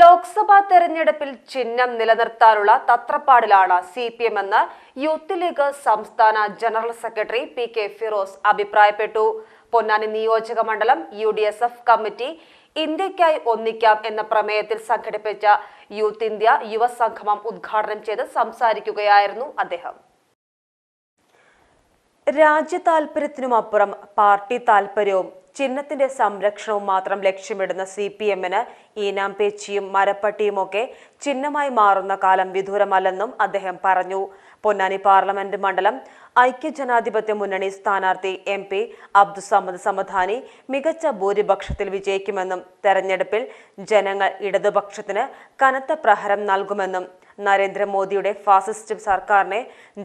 ലോക്സഭാ തെരഞ്ഞെടുപ്പിൽ ചിഹ്നം നിലനിർത്താനുള്ള തത്രപ്പാടിലാണ് സി പി എം എന്ന് യൂത്ത് ലീഗ് സംസ്ഥാന general secretary P K Firoz അഭിപ്രായപ്പെട്ടു. പൊന്നാനി നിയോജക മണ്ഡലം U D S F committee ഇന്ത്യക്കായി ഒന്നിക്കാം എന്ന പ്രമേയത്തിൽ സംഘടിപ്പിച്ച യൂത്ത് ഇന്ത്യ യുവസംഗമം ഉദ്ഘാടനം ചെയ്ത് സംസാരിക്കുകയായിരുന്നു അദ്ദേഹം. രാജ്യ താൽപര്യത്തിനുമപ്പുറം പാർട്ടി താൽപര്യവും ചിഹ്നത്തിന്റെ സംരക്ഷണവും മാത്രം ലക്ഷ്യമിടുന്ന സി പി എമ്മിന് ഈനാം പേച്ചിയും മരപ്പട്ടിയുമൊക്കെ ചിഹ്നമായി മാറുന്ന കാലം വിദൂരമല്ലെന്നും അദ്ദേഹം പറഞ്ഞു. പൊന്നാനി പാർലമെന്റ് മണ്ഡലം ഐക്യജനാധിപത്യ മുന്നണി സ്ഥാനാർത്ഥി എം പി അബ്ദുസമ്മദ് സമധാനി മികച്ച ഭൂരിപക്ഷത്തിൽ വിജയിക്കുമെന്നും തെരഞ്ഞെടുപ്പിൽ ജനങ്ങൾ ഇടതുപക്ഷത്തിന് കനത്ത പ്രഹരം നൽകുമെന്നും നരേന്ദ്രമോദിയുടെ ഫാസിസ്റ്റ് സർക്കാരിനെ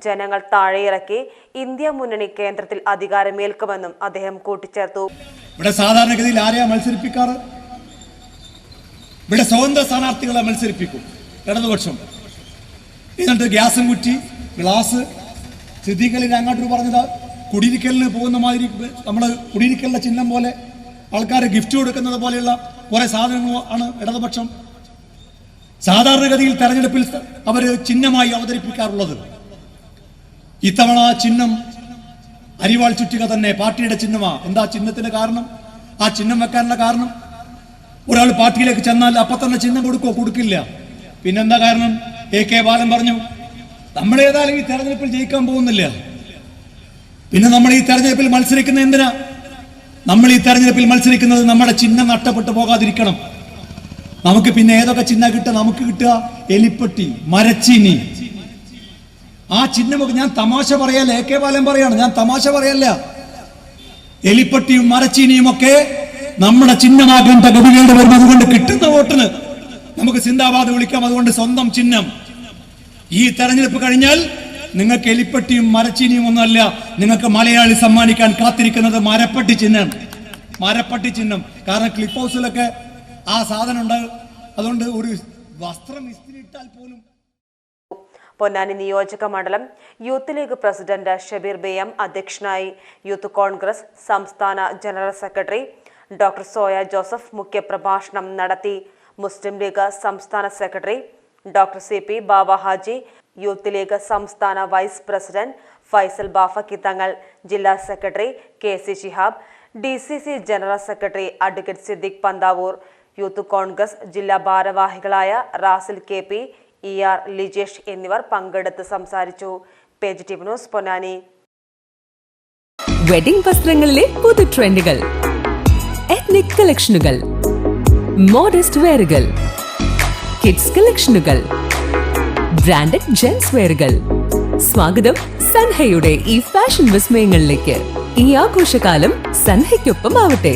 ജനങ്ങൾ താഴെയിറക്കി ഇന്ത്യ മുന്നണി കേന്ദ്രത്തിൽ അധികാരമേൽക്കുമെന്നും അദ്ദേഹം കൂട്ടിച്ചേർത്തു. ഇവിടെ സാധാരണഗതിയിൽ ആരെയാ മത്സരിപ്പിക്കാറ്? ഇവിടെ സ്വതന്ത്ര സ്ഥാനാർത്ഥികളെ മത്സരിപ്പിക്കും. ഇടതുപക്ഷം. എന്നിട്ട് ഗ്യാസും കുറ്റി ഗ്ലാസ് സിദ്ദീഖലിൽ അങ്ങോട്ട് പറഞ്ഞത് കുടിയിരിക്കലിന് പോകുന്ന മാതിരി നമ്മൾ കുടിയിരിക്കലിന്റെ ചിഹ്നം പോലെ ആൾക്കാർ ഗിഫ്റ്റ് കൊടുക്കുന്നത് പോലെയുള്ള കുറെ സാധനങ്ങൾ ആണ് ഇടതുപക്ഷം. സാധാരണഗതിയിൽ തെരഞ്ഞെടുപ്പിൽ അവർ ചിഹ്നമായി അവതരിപ്പിക്കാറുള്ളത്. ഇത്തവണ ചിഹ്നം അരിവാൾ ചുറ്റുക തന്നെ പാർട്ടിയുടെ ചിഹ്നമാ. എന്താ ചിഹ്നത്തിന്റെ കാരണം? ആ ചിഹ്നം വെക്കാനുള്ള കാരണം? ഒരാൾ പാർട്ടിയിലേക്ക് ചെന്നാൽ അപ്പൊ തന്നെ ചിഹ്നം കൊടുക്കോ? കൊടുക്കില്ല. പിന്നെന്താ കാരണം? എ കെ ബാലൻ പറഞ്ഞു നമ്മൾ ഏതായാലും ഈ തെരഞ്ഞെടുപ്പിൽ ജയിക്കാൻ പോകുന്നില്ല. പിന്നെ നമ്മൾ ഈ തെരഞ്ഞെടുപ്പിൽ മത്സരിക്കുന്ന എന്തിനാ? നമ്മൾ ഈ തെരഞ്ഞെടുപ്പിൽ മത്സരിക്കുന്നത് നമ്മുടെ ചിഹ്നം നഷ്ടപ്പെട്ടു പോകാതിരിക്കണം. നമുക്ക് പിന്നെ ഏതൊക്കെ ചിഹ്നം കിട്ടുക? നമുക്ക് കിട്ടുക എലിപ്പെട്ടി മരച്ചീനി. ആ ചിഹ്നമൊക്കെ ഞാൻ തമാശ പറയല്ല എ കെ ബാലൻ പറയാണ്. ഞാൻ തമാശ പറയല്ല. എലിപ്പെട്ടിയും മരച്ചീനിയും ഒക്കെ നമ്മുടെ ചിഹ്നമാകേണ്ട ഗതികേട് വരും അതുകൊണ്ട് കിട്ടുന്ന വോട്ടിന് നമുക്ക് സിന്ദാബാദ് വിളിക്കാം. അതുകൊണ്ട് സ്വന്തം ചിഹ്നം. ഈ തെരഞ്ഞെടുപ്പ് കഴിഞ്ഞാൽ നിങ്ങൾക്ക് എലിപ്പട്ടിയും മരച്ചീനിയും ഒന്നുമല്ല നിങ്ങൾക്ക് മലയാളി സമ്മാനിക്കാൻ കാത്തിരിക്കുന്നത് മരപ്പട്ടി ചിഹ്നം. മരപ്പട്ടി ചിഹ്നം. കാരണം ക്ലിപ്പ് ഹൗസിലൊക്കെ ആ സാധനം ഉണ്ട്. അതുകൊണ്ട് ഒരു വസ്ത്രം ഇസ്തിരിട്ടാൽ പോലും പൊന്നാനി നിയോജക മണ്ഡലം youth league president Shabeer B M അധ്യക്ഷനായി യൂത്ത് കോൺഗ്രസ് സംസ്ഥാന general secretary doctor Soya Joseph മുഖ്യപ്രഭാഷണം നടത്തി. മുസ്ലിം ലീഗ് സംസ്ഥാന secretary doctor C P Baba Haji youth league സംസ്ഥാന വൈസ് പ്രസിഡന്റ് ഫൈസൽ ബാഫക്കി തങ്ങൾ ജില്ലാ secretary K C Shihab D C C general secretary advocate Siddique Panthavoor youth congress ജില്ലാ ഭാരവാഹികളായ Rasil K P E R Lijesh എന്നിവർ പങ്കെടുത്ത് സംസാരിച്ചു. Page T news Ponnani. Wedding വസ്ത്രങ്ങളിലെ പുതു ട്രെൻഡുകൾ ethnic കളക്ഷനുകൾ മോഡസ്റ്റ് വെയറുകൾ കിഡ്സ് കളക്ഷനുകൾ ബ്രാൻഡഡ് ജെൻസ് വെയറുകൾ സ്വാഗതം സൻഹയുടെ ഈ ഫാഷൻ വിസ്മയങ്ങളിലേക്ക്. ഈ ആഘോഷകാലം സൻഹയ്ക്കൊപ്പം ആവട്ടെ